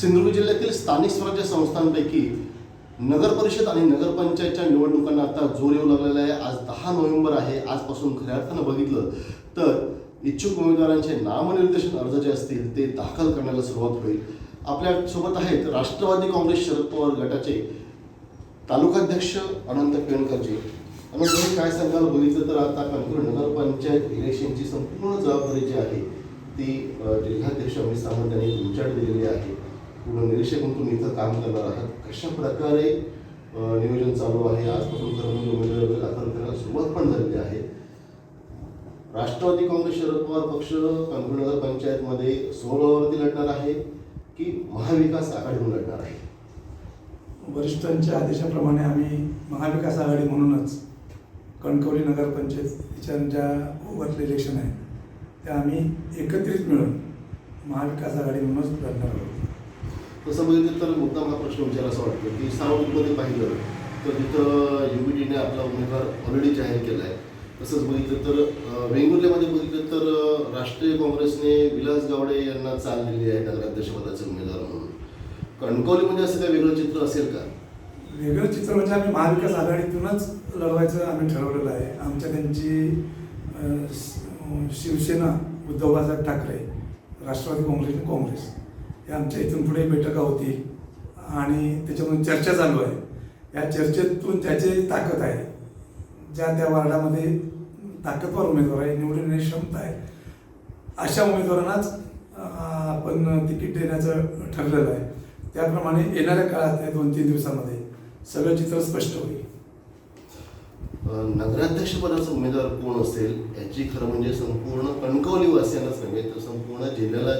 सिंधुदुर्ग जिल्ह्यातील स्थानिक स्वराज्य संस्थांपैकी नगर परिषद आणि नगरपंचायतच्या निवडणुकांना आता जोर येऊ लागलेला आहे. आज दहा नोव्हेंबर आहे. आजपासून खऱ्या अर्थानं बघितलं तर इच्छुक उमेदवारांचे नामनिर्देशन अर्ज जे असतील ते दाखल करण्याला सुरुवात होईल. आपल्यासोबत आहेत राष्ट्रवादी काँग्रेस शरद पवार गटाचे तालुकाध्यक्ष अनंत केणकरजी अनंत काय सांगायला बघितलं तर आता कणकवली नगरपंचायत इलेक्शनची संपूर्ण जबाबदारी जी आहे ती जिल्हाध्यक्ष अमित सावंत यांनी तुमच्याकडे दिलेली आहे. पूर्ण निरीक्षक म्हणून तुम्ही इथं काम करणार आहात. कशा प्रकारे नियोजन चालू आहे? आजपासून खरं उमेदवारी दाखल करायला सुरुवात पण झालेली आहे. राष्ट्रवादी काँग्रेस शरद पवार पक्ष कणकवली पंचायतमध्ये सोहळावरती लढणार आहे की महाविकास आघाडीवर लढणार आहे? वरिष्ठांच्या आदेशाप्रमाणे आम्ही महाविकास आघाडी म्हणूनच कणकवली नगरपंचायतीच्या ज्या ओव्हरले इलेक्शन आहे त्या आम्ही एकत्रित मिळून महाविकास आघाडी म्हणूनच लढणार आहोत. तसं बघितलं तर मुद्दा मला प्रश्न विचार असं वाटतो की सावंतमध्ये पाहिलं तर तिथं युबीटीने आपला उमेदवार ऑलरेडी जाहीर केला आहे तसंच बघितलं तर वेंगुर्ल्यामध्ये बघितलं तर राष्ट्रीय काँग्रेसने विलास गावडे यांना चाल दिली आहे नगराध्यक्षपदाचे उमेदवार म्हणून. कणकवलीमध्ये असं काय वेगळं चित्र असेल का? वेगळं चित्र म्हणजे आम्ही महाविकास आघाडीतूनच लढवायचं आम्ही ठरवलेलं आहे. आमच्या त्यांची शिवसेना उद्धव बाळासाहेब ठाकरे राष्ट्रवादी काँग्रेस आणि काँग्रेस. हे आमच्या इथून पुढे बैठका होती आणि त्याच्यामधून चर्चा चालू आहे. या चर्चेतून त्याची ताकद आहे. ज्या त्या वार्डामध्ये ताकदवर उमेदवार आहे निवडून येण्याची क्षमता आहे अशा उमेदवारांनाच आपण तिकीट देण्याचं ठरलेलं आहे. त्याप्रमाणे येणाऱ्या काळात या दोन तीन दिवसामध्ये सगळं चित्र स्पष्ट होईल. नगराध्यक्षपदाचा उमेदवार कोण असेल याची खरं म्हणजे संपूर्ण कणकवली वासियांनाच नव्हे तर संपूर्ण जिल्ह्याला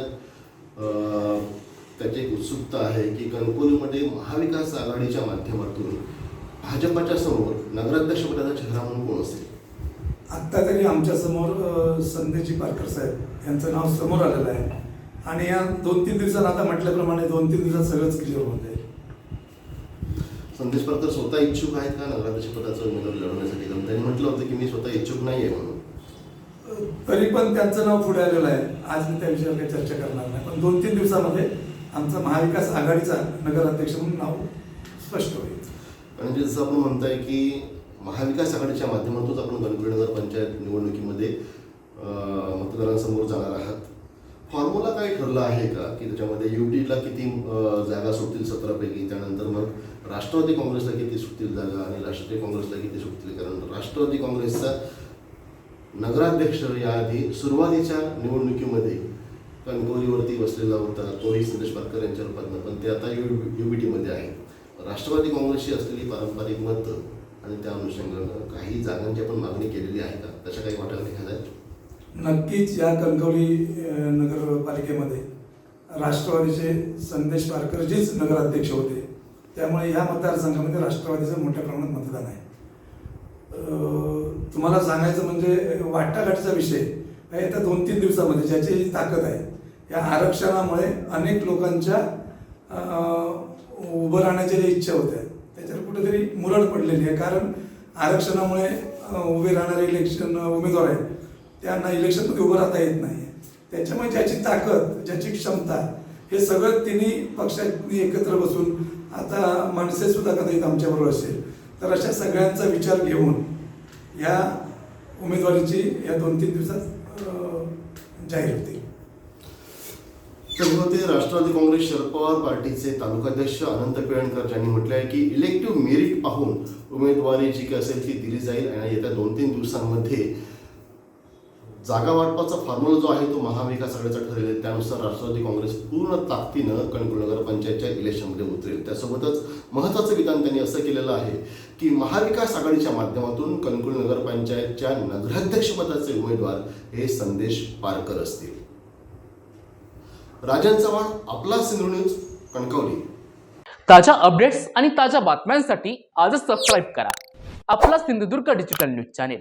त्याची एक उत्सुकता आहे की कणकवलीमध्ये महाविकास आघाडीच्या माध्यमातून भाजपाच्या समोर नगराध्यक्षपदाचा चेहरा म्हणून कोण असेल? आत्ता तरी आमच्यासमोर अ, संदेशजी पारकर साहेब. यांचं नाव समोर आलेलं आहे. आणि या दोन तीन दिवसात आता म्हटल्याप्रमाणे दोन तीन दिवसात सगळंच क्लिअर होऊन जाईल. संदेश पारकर स्वतः इच्छुक आहेत का नगराध्यक्षपदाचा उमेदवार लढवण्यासाठी? त्यांनी म्हटलं होतं की मी स्वतः इच्छुक नाही आहे म्हणून. तरी पण त्यांचं नाव पुढे आलेलं आहे. आज मी त्या विषयावर काही चर्चा करणार नाही. पण दोन तीन दिवसामध्ये आमचा महाविकास आघाडीचा नगराध्यक्ष म्हणून नाव स्पष्ट होईल. आणि जसं आपण म्हणताय की महाविकास आघाडीच्या माध्यमातून आपण कणकवली नगर पंचायत निवडणुकीमध्ये मतदारांसमोर जाणार आहात. फॉर्म्युला काय ठरला आहे का? की त्याच्यामध्ये युडीला किती जागा सुटतील सतरापैकी? त्यानंतर मग राष्ट्रवादी काँग्रेसला किती सुटतील जागा आणि राष्ट्रीय काँग्रेसला किती सुटतील? कारण राष्ट्रवादी काँग्रेसचा नगराध्यक्ष याआधी सुरुवातीच्या निवडणुकीमध्ये कणकवलीवरती बसलेला होता तोही संदेश पारकर यांच्या रूपातनं. पण ते आता यू युबीटीमध्ये आहे. राष्ट्रवादी काँग्रेसची असलेली पारंपरिक मतं आणि त्या अनुषंगानं काही जागांची आपण मागणी केलेली आहे का? तशा काही वाटायला निघाल्या नक्कीच या कणकवली नगरपालिकेमध्ये राष्ट्रवादीचे संदेश पारकरजीच नगराध्यक्ष होते त्यामुळे या मतदारसंघामध्ये राष्ट्रवादीचं मोठ्या प्रमाणात मतदान आहे. तुम्हाला सांगायचं म्हणजे वाटाघाटीचा विषय येत्या दोन तीन दिवसामध्ये ज्याची जी ताकद आहे या आरक्षणामुळे अनेक लोकांच्या उभं राहण्याच्या ज्या इच्छा होत्या त्याच्यावर कुठेतरी मुरड पडलेली आहे. कारण आरक्षणामुळे उभे राहणारे इलेक्शन उमेदवार आहेत त्यांना इलेक्शनमध्ये उभं राहता येत नाही. त्याच्यामुळे ज्याची ताकद ज्याची क्षमता हे सगळं तिन्ही पक्षांनी एकत्र बसून आता माणसेसुद्धा कदाचित आमच्याबरोबर असेल. तर अशा सगळ्यांचा विचार घेऊन या उमेदवारीची या दोन तीन दिवसात जाहीर होते. त्यामुळे ते राष्ट्रवादी काँग्रेस शरद पवार पार्टीचे तालुकाध्यक्ष अनंत पिळणकर यांनी म्हटले आहे की इलेक्टिव्ह मेरिट पाहून उमेदवारी जी काही असेल ती दिली जाईल आणि येत्या दोन तीन दिवसांमध्ये जागा वाटपाचा फॉर्म्युला जो आहे तो महाविकास आघाडीचा ठरेल आहे. त्यानुसार राष्ट्रवादी काँग्रेस पूर्ण ताकदीनं कणकवली नगरपंचायतच्या इलेक्शनमध्ये उतरेल. त्यासोबतच महत्त्वाचं विधान त्यांनी असं केलेलं आहे की महाविकास आघाडीच्या माध्यमातून कणकवली नगरपंचायतच्या नगराध्यक्षपदाचे उमेदवार हे संदेश पारकर असतील. राजन चव्हाण आपला सिंधू न्यूज कणकवली. ताज्या अपडेट्स आणि ताज्या बातम्यांसाठी आजच सबस्क्राईब करा. आपला Sindhudurg digital news channel